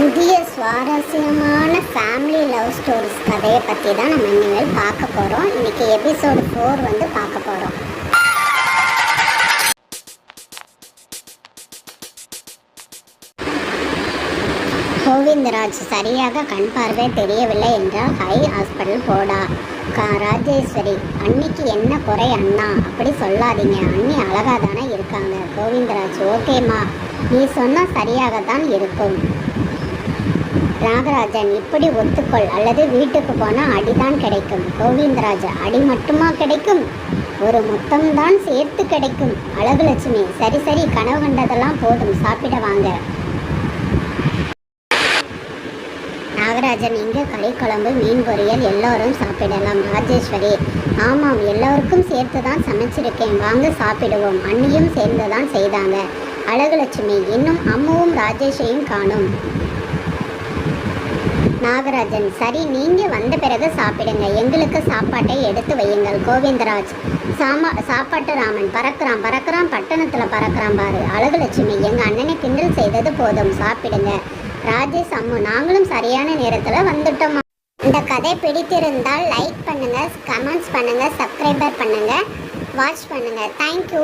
புதிய சுவாரஸ்யமான family love stories கதையை பற்றி தான் நம்ம இனிமேல் பார்க்க போகிறோம் இன்னைக்கு எபிசோடு ஃபோர் வந்து பார்க்க போகிறோம் கோவிந்தராஜ் சரியாக கண் பார்வை தெரியவில்லை என்றால் ஹை ஹாஸ்பிட்டல் போடா. கா ராஜேஸ்வரி அன்னைக்கு என்ன குறை அண்ணா? அப்படி சொல்லாதீங்க. அண்ணி அழகாக தானே இருக்காங்க. கோவிந்தராஜ் ஓகேம்மா. நீ சொன்னால் சரியாக தான் இருக்கும். நாகராஜன் இப்படி ஒத்துக்கொள். அல்லது வீட்டுக்கு போனால் அடிதான் கிடைக்கும். கோவிந்தராஜ் அடி மட்டுமா கிடைக்கும்? ஒரு மொத்தம்தான் சேர்த்து கிடைக்கும். அழகுலட்சுமி சரி சரி கனவு கண்டதெல்லாம் போதும். சாப்பிட வாங்க. நாகராஜன் இங்கே கறிக்குழம்பு மீன் பொரியல் எல்லோரும் சாப்பிடலாம். ராஜேஸ்வரி ஆமாம் எல்லோருக்கும் சேர்த்து தான் சமைச்சிருக்கேன். வாங்க சாப்பிடுவோம். அண்ணியும் சேர்ந்து தான் செய்தாங்க. அழகுலட்சுமி இன்னும் அம்முவும் ராஜேஷையும் காணும். நாகராஜன் சரி நீங்க வந்த பிறகு சாப்பிடுங்க. எங்களுக்கு சாப்பாட்டை எடுத்து வையுங்கள் கோவிந்தராஜ். சாமா சாப்பாட்டு ராமன் பறக்கிறான் பறக்கிறான் பட்டணத்துல பறக்கிறான் பாரு. அழகுலட்சுமி எங்க அண்ணனை கிண்டல் செய்தது போதும். சாப்பிடுங்க. ராஜேஷ் அம்மு நாங்களும் சரியான நேரத்துல வந்துட்டோம். இந்த கதை பிடித்திருந்தால் லைக் பண்ணுங்க கமெண்ட்ஸ் பண்ணுங்க சப்ஸ்கிரைபர் பண்ணுங்க வாட்ச் பண்ணுங்க. தேங்க்யூ